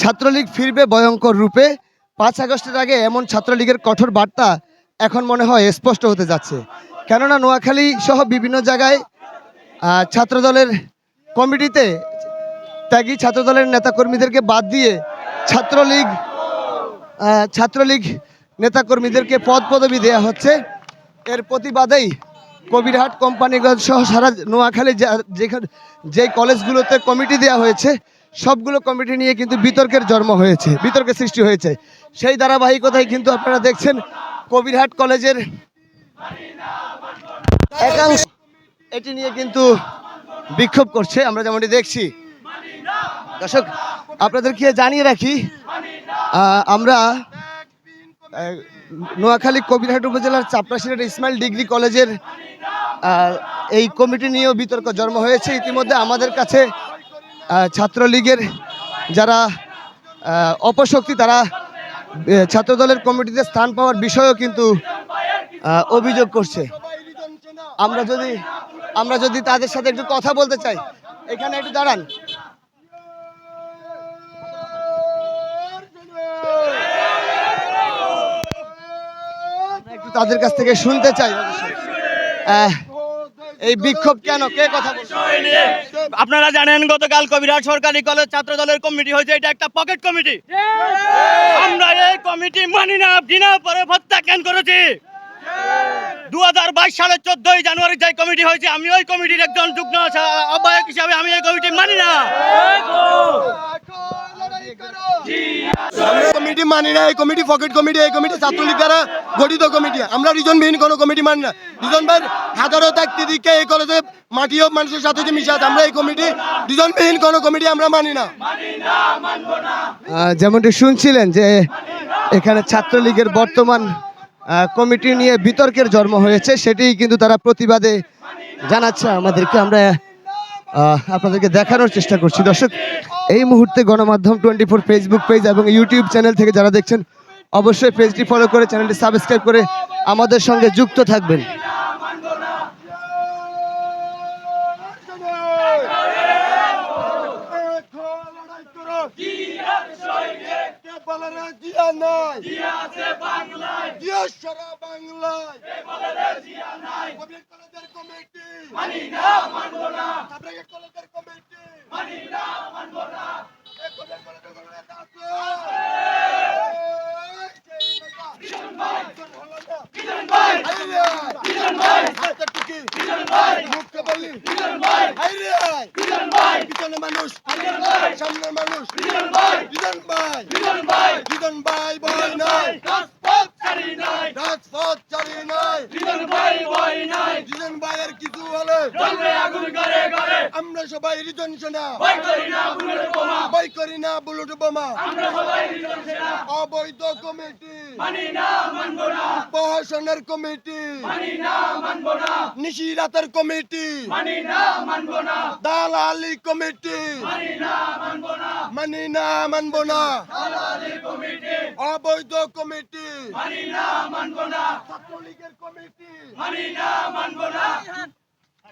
ছাত্রলীগ ফিরবে ভয়ঙ্কর রূপে। পাঁচ আগস্টের আগে এমন ছাত্রলীগের কঠোর বার্তা এখন মনে হয় স্পষ্ট হতে যাচ্ছে। কেননা নোয়াখালী সহ বিভিন্ন জায়গায় ছাত্রদলের কমিটিতে ত্যাগী ছাত্রদলের নেতাকর্মীদেরকে বাদ দিয়ে ছাত্রলীগ ছাত্রলীগ নেতাকর্মীদেরকে পদ পদবি দেওয়া হচ্ছে। এর প্রতিবাদেই কবিরহাট কোম্পানিগঞ্জ সহ সারা নোয়াখালী যেখানে যে কলেজগুলোতে কমিটি দেওয়া হয়েছে সবগুলো কমিটি নিয়ে কিন্তু বিতর্কের জন্ম হয়েছে, বিতর্কের সৃষ্টি হয়েছে। সেই ধারাবাহিকতায় কিন্তু আপনারা দেখছেন কবিরহাট কলেজের একাংশ। এটি নিয়ে কিন্তু বিক্ষোভ করছে, আমরা যেমনটি দেখছি। দর্শক, আপনাদেরকে জানিয়ে রাখি আমরা নোয়াখালী কবিরহাট উপজেলার চাপড়াশিলের ইসমাইল ডিগ্রি কলেজের এই কমিটি নিয়েও বিতর্ক জন্ম হয়েছে। ইতিমধ্যে আমাদের কাছে ছাত্রলীগের যারা অপশক্তি, তারা ছাত্রদলের কমিটিতে স্থান পাওয়ার বিষয়েও কিন্তু অভিযোগ করছে আমরা যদি আমরা যদি তাদের সাথে একটু কথা বলতে চাই, এখানে একটু দাঁড়ান একটু তাদের কাছ থেকে শুনতে চাই, অবশ্যই। এই বিক্ষোভ কেন? কে কথা আপনারা জানেন, গতকাল কবিরাট সরকারি কলেজ ছাত্র দলের কমিটি হয়েছে, এটা একটা পকেট কমিটি। আমরা এই কমিটি মানি না ঘৃণা পরে প্রত্যাখ্যান করেছি? দু হাজার বাইশ সালের চোদ্দই জানুয়ারি যে কমিটি হয়েছে, আমি ওই কমিটির একজন যুগ্ম আহ্বায়ক হিসাবে আমি এই কমিটি মানি না। কমিটি মানি না, এই কমিটি পকেট কমিটি, এই কমিটি ছাত্রলীগ দ্বারা গঠিত কমিটি। আমরা রিজনবিহীন কোনো কমিটি মানি না। রিজন ভাই হাজারো দিকে এই কলেজে মাটিও মানুষের সাথে যে মিশে আছে, আমরা এই কমিটি, রিজনবিহীন কোনো কমিটি আমরা মানি না। যেমনটি শুনছিলেন যে এখানে ছাত্রলীগের বর্তমান কমিটি নিয়ে বিতর্কের জন্ম হয়েছে সেটি কিন্তু তারা প্রতিবাদে জানাচ্ছে আমাদেরকে। আমরা আপনাদেরকে দেখানোর চেষ্টা করছি। দর্শক, এই মুহূর্তে গণমাধ্যম টোয়েন্টি ফোর ফেসবুক পেজ এবং ইউটিউব চ্যানেল থেকে যারা দেখছেন, অবশ্যই পেজটি ফলো করে চ্যানেলটি সাবস্ক্রাইব করে আমাদের সঙ্গে যুক্ত থাকবেন। মানুষ মানুষ। রিজন ভাই। রিজন ভাই। বই নাই। রাজপথ চারি নাই। রিজন ভাইয়ের কিছু হলে আমরা সবাই রিজন সেনা করি না বুলুট বোমা। অবৈধ কমিটি। প্রশাসনের কমিটি। নিশিরাতের কমিটি। দালালি কমিটি। মানি না মানব না। অবৈধ কমিটি। ছাত্রলীগের কমিটি।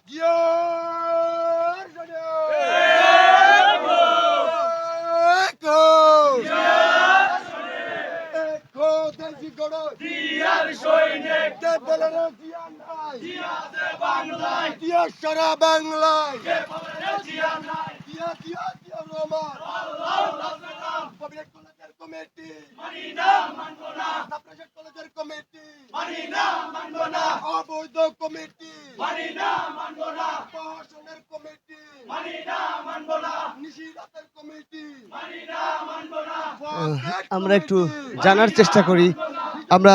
জিয়ার জন্য। একো। একো দেশি গড়। কে বলে না নাই? জিয়া সারা বাংলায়। জিয়া জিয়া জিয়া রহমান কবির কলেজের কমিটি। ছাত্রসেট কলেজের কমিটি অবৈধ কমিটি। প্রশাসনের কমিটি। নিশিরাতের কমিটি। আমরা একটু জানার চেষ্টা করি। আমরা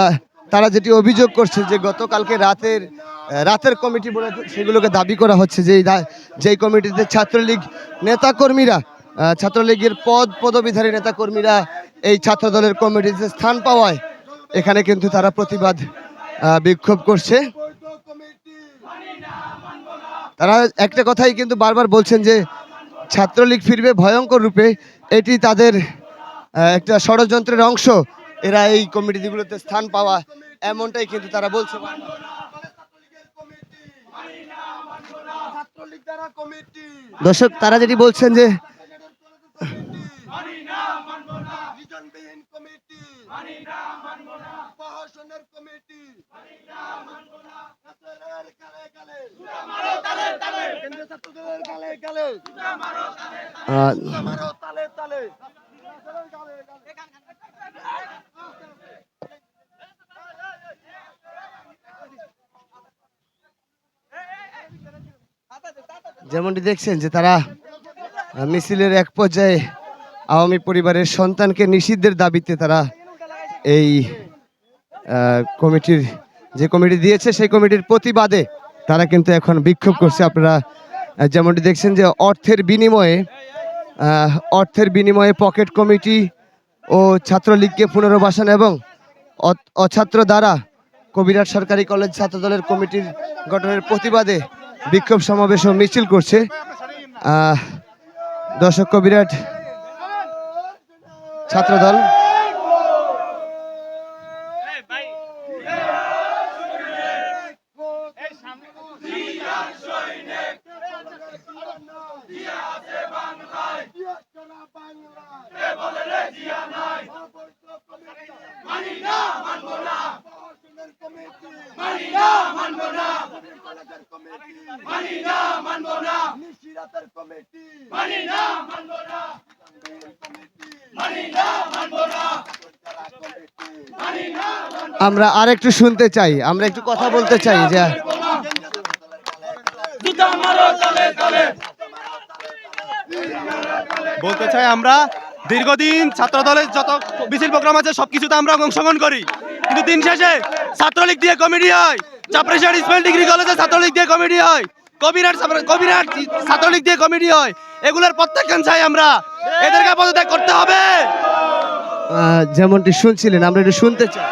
তারা যেটি অভিযোগ করছে যে গতকালকে রাতের রাতের কমিটি বলে সেগুলোকে দাবি করা হচ্ছে। যে যেই কমিটিতে ছাত্রলীগ নেতাকর্মীরা আহ, ছাত্রলীগের পদ পদবিধারী নেতাকর্মীরা এই ছাত্র দলের কমিটিতে স্থান পাওয়ায় এখানে কিন্তু তারা প্রতিবাদ বিক্ষোভ করছে। তারা একটা কথাই কিন্তু বারবার বলছেন যে ছাত্রলীগ ফিরবে ভয়ঙ্কর রূপে। এটি তাদের একটা ষড়যন্ত্রের অংশ। এরা এই কমিটিগুলোতে স্থান পাওয়া এমনটাই কিন্তু তারা বলছে। দর্শক, তারা যেটি বলছেন যে তালে যেমনটি দেখছেন যে তারা মিছিলের এক পর্যায়ে আওয়ামী পরিবারের সন্তানকে নিষিদ্ধের দাবিতে তারা এই কমিটির যে কমিটি দিয়েছে, সেই কমিটির প্রতিবাদে তারা কিন্তু এখন বিক্ষোভ করছে। আপনারা যেমনটি দেখছেন যে অর্থের বিনিময়ে অর্থের বিনিময়ে পকেট কমিটি ও ছাত্রলীগকে পুনর্বাসন এবং অছাত্র দ্বারা কবিরাট সরকারি কলেজ ছাত্রদলের কমিটির গঠনের প্রতিবাদে বিক্ষোভ সমাবেশ মিছিল করছে। দর্শক কবিরাট ছাত্রদল নিশিরাতের কমিটি। আমরা আর একটু শুনতে চাই। আমরা একটু কথা বলতে চাই যে বলতে চাই আমরা দীর্ঘদিন ছাত্র দলের যত মিছিল প্রোগ্রাম আছে সবকিছুতে আমরা অংশগ্রহণ করি। কিন্তু দিন শেষে ছাত্রলীগ দিয়ে কমিটি হয়। চাপড়িশার ইসমাইল ডিগ্রি কলেজে ছাত্রলীগ দিয়ে কমিটি হয়। কবিরাট কবিরাট ছাত্রলীগ দিয়ে কমিটি হয়। এগুলোর প্রত্যাখ্যান চাই আমরা এদেরকে পদত্যাগ করতে হবে। যেমনটি শুনছিলেন আমরা এটা শুনতে চাই।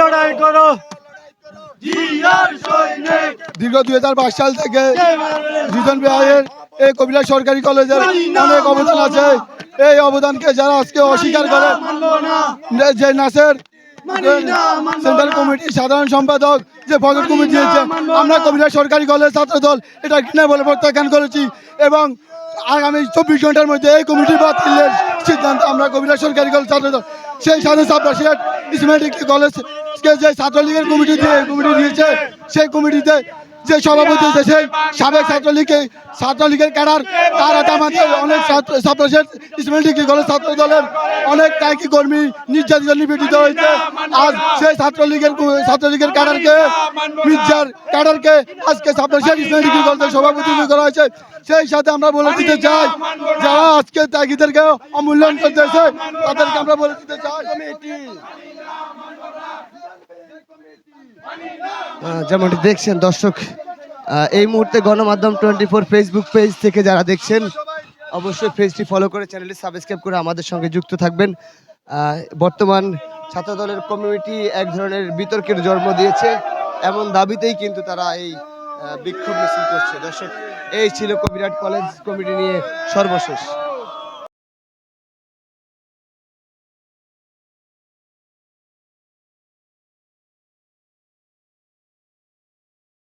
লড়াই করো। দীর্ঘ দুই হাজার বাইশ সাল থেকে রিজন বিহারের এই কবিরা সরকারি কলেজের অনেক অবদান আছে। এই অবদানকে যারা আজকে অস্বীকার করে যে নাসের সেন্ট্রাল কমিটির সাধারণ সম্পাদক যে পকেট কমিটি দিয়েছে আমরা কবিরা সরকারি কলেজ ছাত্র দল এটা ঘৃণা বলে প্রত্যাখ্যান করেছি এবং আগামী চব্বিশ ঘণ্টার মধ্যে এই কমিটি বাতিলের সিদ্ধান্ত আমরা কবিরা সরকারি কলেজ ছাত্র দল সেই সাথে সাবরাশিয়াট ইসমাইল ডিগ্রি কলেজকে যে ছাত্রলীগের কমিটি দিয়ে কমিটি দিয়েছে সেই কমিটিতে যে সভাপতি সেই সাবেক ছাত্রলীগের ছাত্রলীগের ক্যাডার, তার আমাদের অনেক ছাত্র ছাত্রসের ইসমাইল ডিগ্রি কলেজ ছাত্র দলের অনেক কায়কি কর্মী নির্যাতিত নিপীড়িত হয়েছে। আজ সেই ছাত্রলীগের ছাত্রলীগের ক্যাডারকে, মির্জার ক্যাডারকে আজকে ছাত্রসের ইসমাইল ডিগ্রি কলেজের সভাপতি করা হয়েছে। সেই সাথে আমরা বলে দিতে চাই, যারা আজকে ত্যাগীদেরকে অমূল্যায়ন করতেছে, তাদেরকে আমরা বলে দিতে চাই। যেমনটি দেখছেন দর্শক এই মুহূর্তে গণমাধ্যম টোয়েন্টি ফোর ফেসবুক পেজ থেকে যারা দেখছেন, অবশ্যই পেজটি ফলো করে চ্যানেলটি সাবস্ক্রাইব করে আমাদের সঙ্গে যুক্ত থাকবেন। বর্তমান ছাত্রদলের কমিউনিটি এক ধরনের বিতর্কের জন্ম দিয়েছে, এমন দাবিতেই কিন্তু তারা এই বিক্ষোভ মিছিল করছে। দর্শক, এই ছিল কবিরাট কলেজ কমিটি নিয়ে সর্বশেষ।